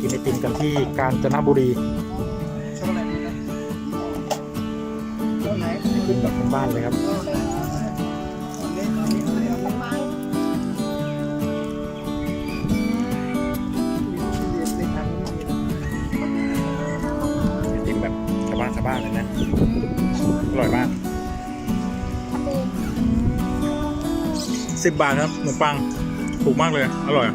กินไอติมกันที่กาญจนบุรีชอบอะไรดีนะชอบไหนกินแบบบ้านเลยครับชอบไหนอันนี้อันนี้อันนี้อันนี้มีในทางนี้มีนะไอติมแบบชาวบ้านชาวบ้านเลยนะ อร่อยมากสิบบาทครับขนมปังถูกมากเลย อร่อย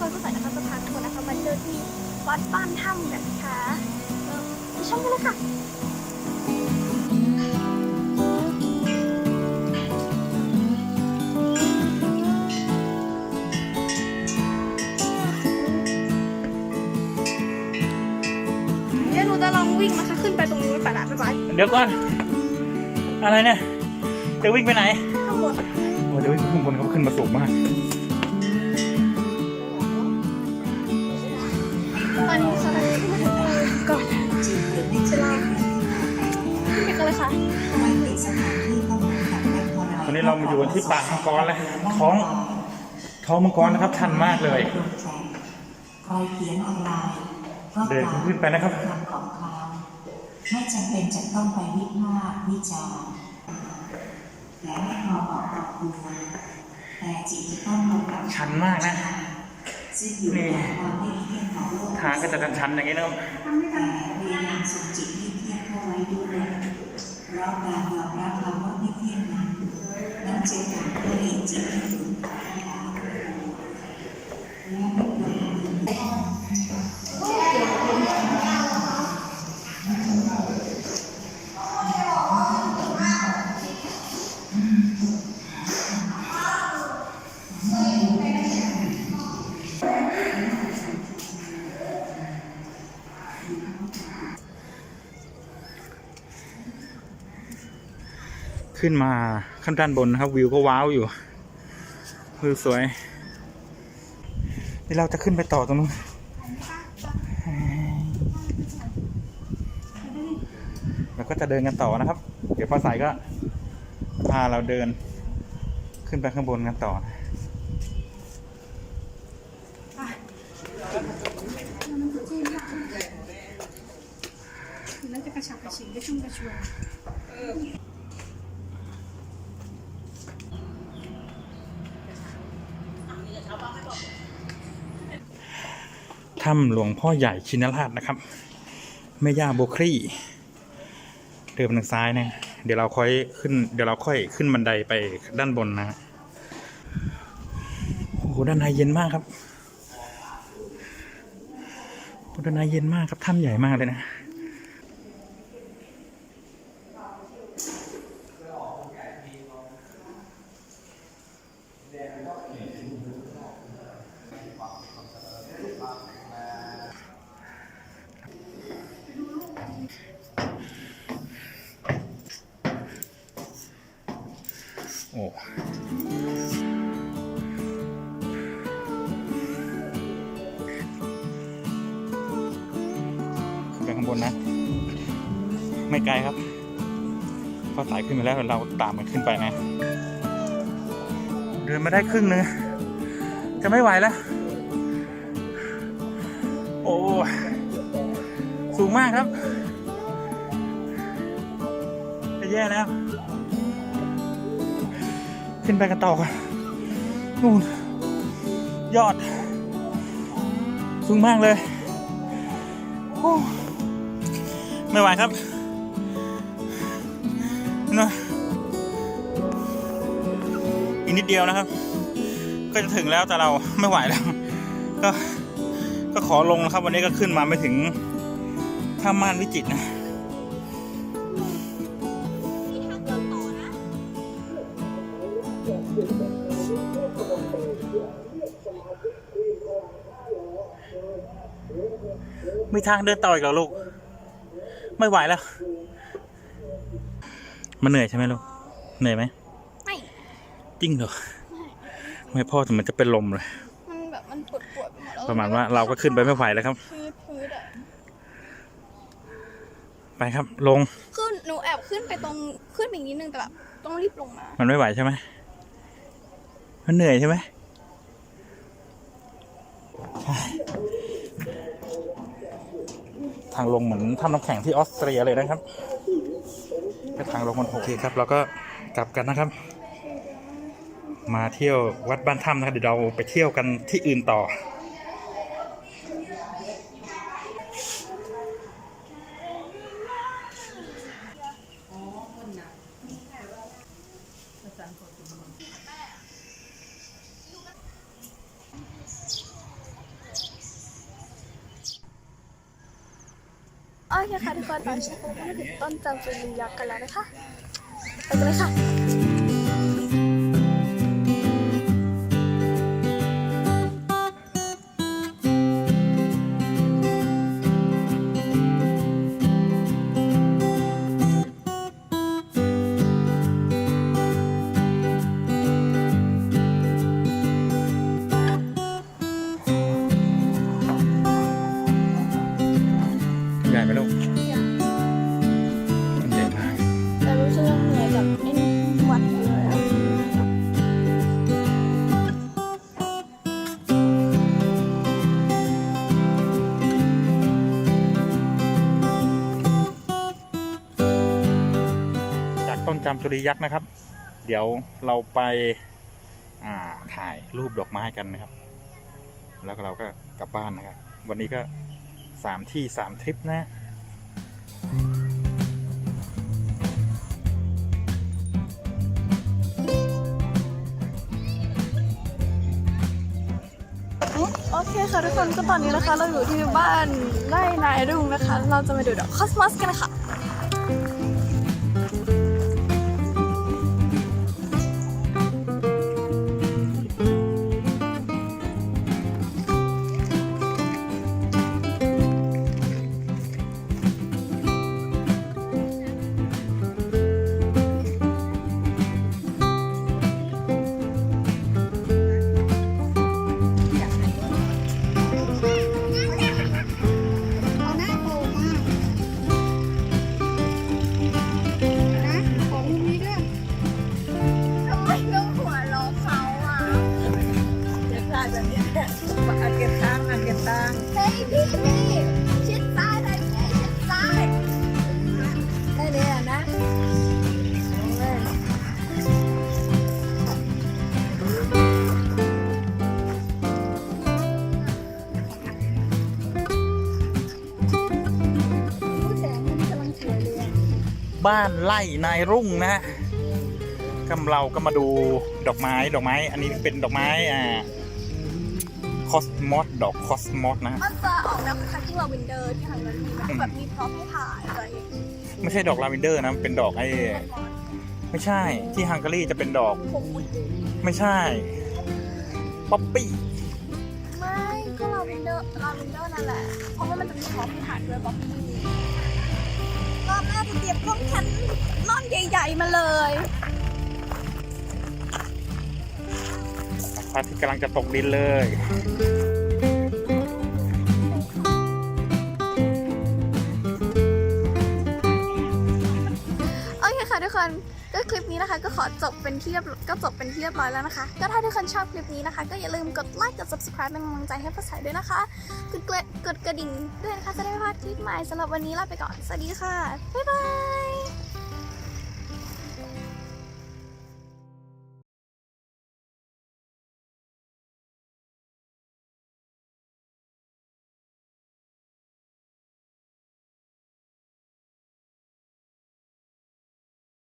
คะทุกคนฟ้าใสนะคะจะพาทุกคนนะคะมาเจอที่วัดบ้านถ้ำกันนะคะเออไปชมกันเลยค่ะเดี๋ยวหนูจะลองวิ่งนะคะขึ้นไปตรงนู้นไปละบ๊ายบายเดี๋ยวก่อน อะไรเนี่ยจะวิ่งไปไหนข้างบนโอ้เดี๋ยววิ่งข้างบนเขาขึ้นมาสูงมาก ตอนนี้สถานีที่มาถึงก่อนจะลองขึ้นไปกันเลยค่ะวันนี้เรามาอยู่กันที่ปากมังกรแล้วท้องท้องมังกรนะครับชันมากเลยคอยเขียนออนไลน์ก็เดินขึ้นไปนะครับทำของเขาไม่จำเป็นจะต้องไปวิพากษ์วิจารณ์และให้พอบอกกับคุณแต่จิตจะต้องลงกับชันมากนะ ซึ่งอยู่ในความไม่เที่ยงของโลกทางก็จะชันๆอย่างนี้นะครับแต่พยายามส่งจิตให้เที่ยงเข้าไว้ด้วยเพราะการยอมรับคำว่าไม่เที่ยงนั้นนั้นจะเกิดเพื่อเห็นจิตที่ถูก ขึ้นมาขั้นด้านบนนะครับ วิวก็ว้าวอยู่วิวสวยนี่เราจะขึ้นไปต่อตรงนู้นเราก็จะเดินกันต่อนะครับ เดี๋ยวป้าสายก็พาเราเดิน ขึ้นไปข้างบนกันต่อน่าจะกระฉับกระเฉงกระชุ่มกระชวย ถ้ำหลวงพ่อใหญ่ชินราชนะครับแม่ย่าโบครีเดินทางซ้ายนะเดี๋ยวเราค่อยขึ้น เดี๋ยวเราค่อยขึ้นบันไดไปด้านบนนะโอ้โหด้านในเย็นมากครับด้านในเย็นมากครับถ้ำใหญ่มากเลยนะ บนนะ ไม่ไกลครับ พอสายขึ้นมาแล้วเราตามมันขึ้นไปนะ เดินมาได้ครึ่งนึงจะไม่ไหวแล้ว โอ้ สูงมากครับ จะแย่แล้ว ขึ้นไปกันต่อกันนู่น ยอด สูงมากเลย โอ้ ไม่ไหวครับนะอีกนิดเดียวนะครับ ก็จะถึงแล้วแต่เราไม่ไหวแล้ว ก็ก็ขอลงนะครับ วันนี้ก็ขึ้นมาไม่ถึงท่าม่านวิจิตรนะที่ทางเดินต่อนะมีทางเดินต่ออีกเหรอลูก ไม่ไหวแล้ว มันเหนื่อยใช่ไหมลูก เหนื่อยไหมไม่ จริงเหรอ ไม่พ่อถึงมันจะเป็นลมเลย มันแบบมันปวดปวดๆไปหมดแล้วประมาณว่าเราก็ขึ้นไปไม่ไหวแล้วครับ พื้นพื้นอะไปครับ ลงขึ้นหนูแอบขึ้นไปตรงขึ้นไปอีกนิดนึงแต่แบบต้องรีบลงมา มันไม่ไหวใช่ไหมมันเหนื่อยใช่ไหมใช่ทางลงเหมือนทำน้ำแข็งที่ออสเตรียเลยนะครับก็ทางลงมันโอเคครับเราก็กลับกันนะครับ มาเที่ยววัดบ้านถ้ำนะครับเดี๋ยวเราไปเที่ยวกันที่อื่นต่อ โอเคค่ะทุกคนตอนนี้เราก็มาถึงต้นจามจุลียักษ์กันแล้วนะคะไปกันเลยค่ะ ใหญ่ไหมลูกมันใหญ่มากแต่รู้สึกว่าเหนื่อยกับไอ้นี่หวัดอยู่เลยอะจากต้นจามจุรียักษ์นะครับ เดี๋ยวเราไปอ่าถ่ายรูปดอกไม้กันนะครับ แล้วเราก็กลับบ้านนะครับ วันนี้ก็ สามที่สามทริปนะโอเคค่ะทุกคนก็ตอนนี้นะคะ เราอยู่ที่บ้านไร่นายรุ่งนะคะ เราจะมาดูดอกคอสมอสกันนะคะ บ้านไร่นายรุ่งนะฮะก็เราก็มาดูดอกไม้ดอกไม้ อันนี้เป็นดอกไม้อ่าคอสมอสดอกคอสมอสนะฮะมันจะออกแนวคล้ายๆที่ลาเวนเดอร์ที่ฮังการีนะแบบมีพร็อพให้ถ่ายอะไรอย่างเงี้ยไม่ใช่ดอกลาเวนเดอร์นะเป็นดอกไอ้ไม่ใช่ที่ฮังการีจะเป็นดอก ผมไม่ใช่ป๊อปปี้ไม่ก็ลาเวนเดอร์ลาเวนเดอร์นั่นแหละเพราะว่ามันจะมีพร็อพให้ถ่ายด้วยป๊อปปี้ รอบหน้าจะเตรียมกล้องแคนนอนใหญ่ ๆ มาเลยพระอาทิตย์กำลังจะตกดินเลย โอเคค่ะทุกคน ก็คลิปนี้นะคะก็ขอจบเป็นที่เรียบก็จบเป็นที่เรียบร้อยแล้วนะคะ ก็ถ้าทุกคนชอบคลิปนี้นะคะ ก็อย่าลืมกดไลค์กด subscribe เป็นกำลังใจให้ภาษาด้วยนะคะกดกระกดกระดิ่งด้วยนะคะจะได้ไม่พลาดคลิปใหม่สำหรับวันนี้ลาไปก่อนสวัสดีค่ะบ๊ายบาย